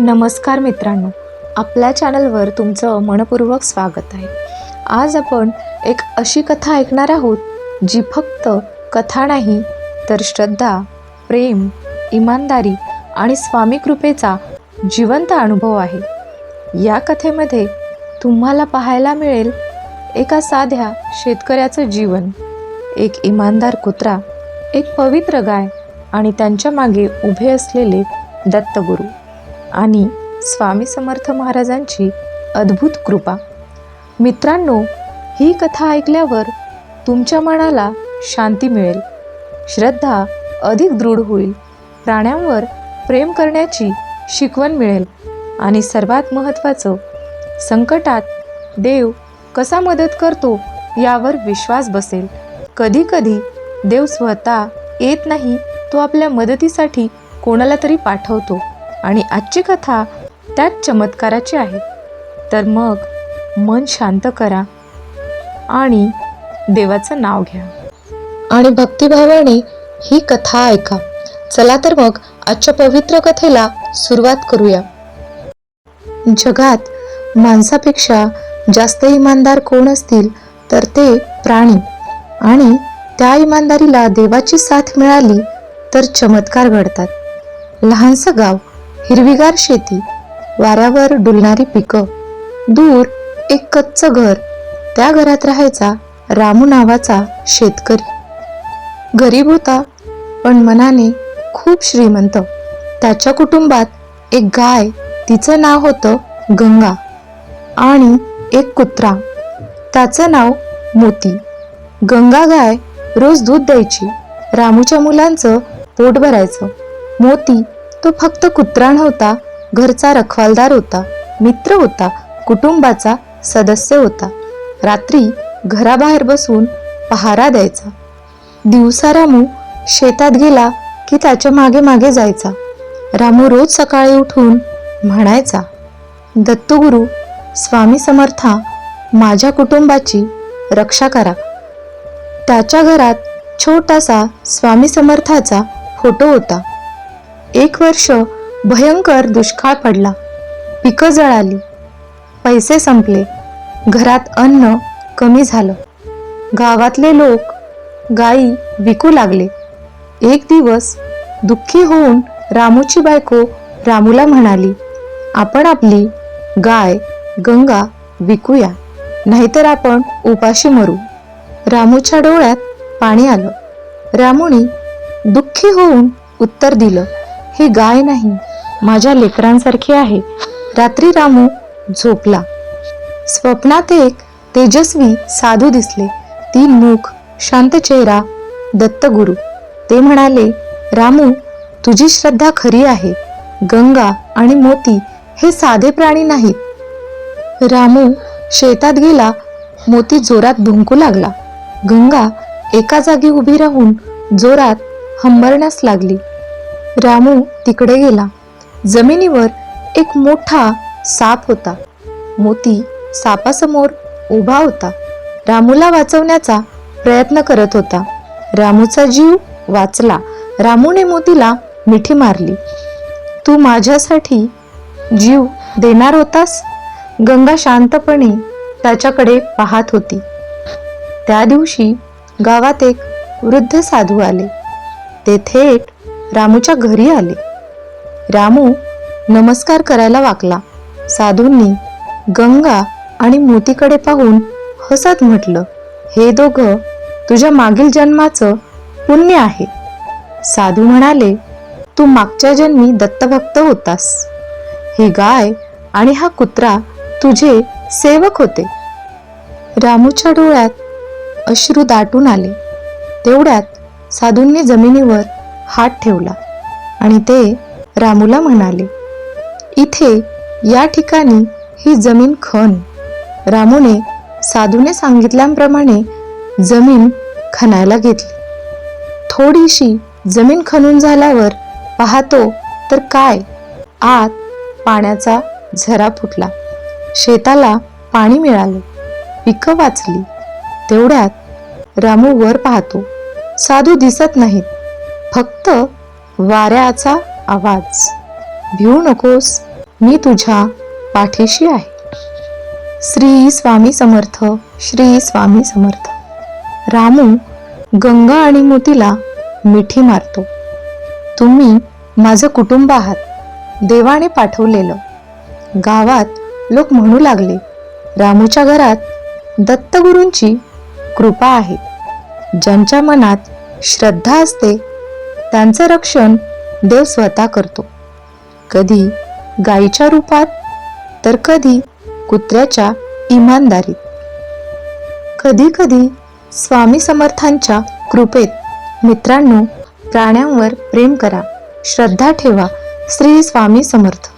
नमस्कार मित्रांनो आपल्या चॅनलवर तुमचं मनपूर्वक स्वागत आहे. आज आपण एक अशी कथा ऐकणार आहोत जी फक्त कथा नाही तर श्रद्धा प्रेम इमानदारी आणि स्वामी कृपेचा जिवंत अनुभव आहे. या कथेमध्ये तुम्हाला पाहायला मिळेल एका साध्या शेतकऱ्याचं जीवन. एक इमानदार कुत्रा एक पवित्र गाय आणि त्यांच्या मागे उभे असलेले दत्तगुरू. आणि स्वामी समर्थ महाराजांची अद्भुत कृपा. मित्रांनो ही कथा ऐकल्यावर तुमच्या मनाला शांती मिळेल. श्रद्धा अधिक दृढ होईल. प्राण्यांवर प्रेम करण्याची शिकवण मिळेल. आणि सर्वात महत्त्वाचं संकटात देव कसा मदत करतो यावर विश्वास बसेल. कधीकधी देव स्वतः येत नाही तो आपल्या मदतीसाठी कोणाला तरी पाठवतो. आणि आजची कथा त्याच चमत्काराची आहे. तर मग मन शांत करा आणि देवाचं नाव घ्या. आणि भक्तिभावाने ही कथा ऐका. चला तर मग आजच्या पवित्र कथेला सुरुवात करूया. जगात माणसापेक्षा जास्त इमानदार कोण असतील तर ते प्राणी. आणि त्या इमानदारीला देवाची साथ मिळाली तर चमत्कार घडतात. लहानसं गाव हिरवीगार शेती वाऱ्यावर डुलणारी पिकं दूर एक कच्चं घर त्या घरात राहायचा रामू नावाचा शेतकरी. गरीब होता पण मनाने खूप श्रीमंत. त्याच्या कुटुंबात एक गाय तिचं नाव होतं गंगा आणि एक कुत्रा. त्याचं नाव मोती. गंगा गाय रोज दूध द्यायची. रामूच्या मुलांचं पोट भरायचं. मोती तो फक्त कुत्रा नव्हता घरचा रखवालदार होता मित्र होता कुटुंबाचा सदस्य होता. रात्री घराबाहेर बसून पहारा द्यायचा. दिवसा रामू शेतात गेला की त्याच्यामागे मागे जायचा. रामू रोज सकाळी उठून म्हणायचा दत्तगुरु स्वामी समर्था माझ्या कुटुंबाची रक्षा करा. त्याच्या घरात छोटासा स्वामी समर्थाचा फोटो होता. एक वर्ष भयंकर दुष्काळ पडला. पिकं जळाली. पैसे संपले. घरात अन्न कमी झालं. गावातले लोक गायी विकू लागले. एक दिवस दुःखी होऊन रामूची बायको रामूला म्हणाली आपण आपली गाय गंगा विकूया नाहीतर आपण उपाशी मरू. रामूच्या डोळ्यात पाणी आलं. रामूनी दुःखी होऊन उत्तर दिलं ही गाय नाही माझ्या लेकरांसारखी आहे. रात्री रामू झोपला. स्वप्नात एक तेजस्वी साधू दिसले. तीन मुख शांत चेहरा दत्तगुरु. ते म्हणाले रामू तुझी श्रद्धा खरी आहे. गंगा आणि मोती हे साधे प्राणी नाहीत. रामू शेतात गेला मोती जोरात भुंकू लागला. गंगा एका जागी उभी राहून जोरात हंबरण्यास लागली. रामू तिकडे गेला. जमिनीवर एक मोठा साप होता. मोती सापासमोर उभा होता. रामूला वाचवण्याचा प्रयत्न करत होता. रामूचा जीव वाचला. रामूने मोतीला मिठी मारली. तू माझ्यासाठी जीव देणार होतास गंगा शांतपणे त्याच्याकडे पाहत होती. त्या दिवशी गावात एक वृद्ध साधू आले. ते थेट रामूच्या घरी आले. रामू नमस्कार करायला वाकला. साधूंनी गंगा आणि मोतीकडे पाहून हसत म्हटलं हे दोघं तुझ्या मागील जन्माचं पुण्य आहे. साधू म्हणाले तू मागच्या जन्मी दत्तभक्त होतास. ही गाय आणि हा कुत्रा तुझे सेवक होते. रामूच्या डोळ्यात अश्रू दाटून आले. तेवढ्यात साधूंनी जमिनीवर हात ठेवला आणि ते रामूला म्हणाले इथे या ठिकाणी ही जमीन खण रामूने साधूने सांगितल्याप्रमाणे जमीन खणायला घेतली. थोडीशी जमीन खणून झाल्यावर पाहतो तर काय आत पाण्याचा झरा फुटला. शेताला पाणी मिळालं. पिकं वाचली. तेवढ्यात रामू वर पाहतो. साधू दिसत नाहीत. फक्त वाऱ्याचा आवाज. भिवू नकोस मी तुझ्या पाठीशी आहे. श्री स्वामी समर्थ श्री स्वामी समर्थ. रामू गंगा आणि मोतीला मिठी मारतो. तुम्ही माझं कुटुंब आहात देवाने पाठवलेलं. गावात लोक म्हणू लागले रामूच्या घरात दत्तगुरूंची कृपा आहे. ज्यांच्या मनात श्रद्धा असते त्यांचं रक्षण देव स्वतः करतो. कधी गायीच्या रूपात तर कधी कुत्र्याच्या इमानदारीत. कधी कधी स्वामी समर्थांच्या कृपेत मित्रांनो प्राण्यांवर प्रेम करा श्रद्धा ठेवा श्री स्वामी समर्थ.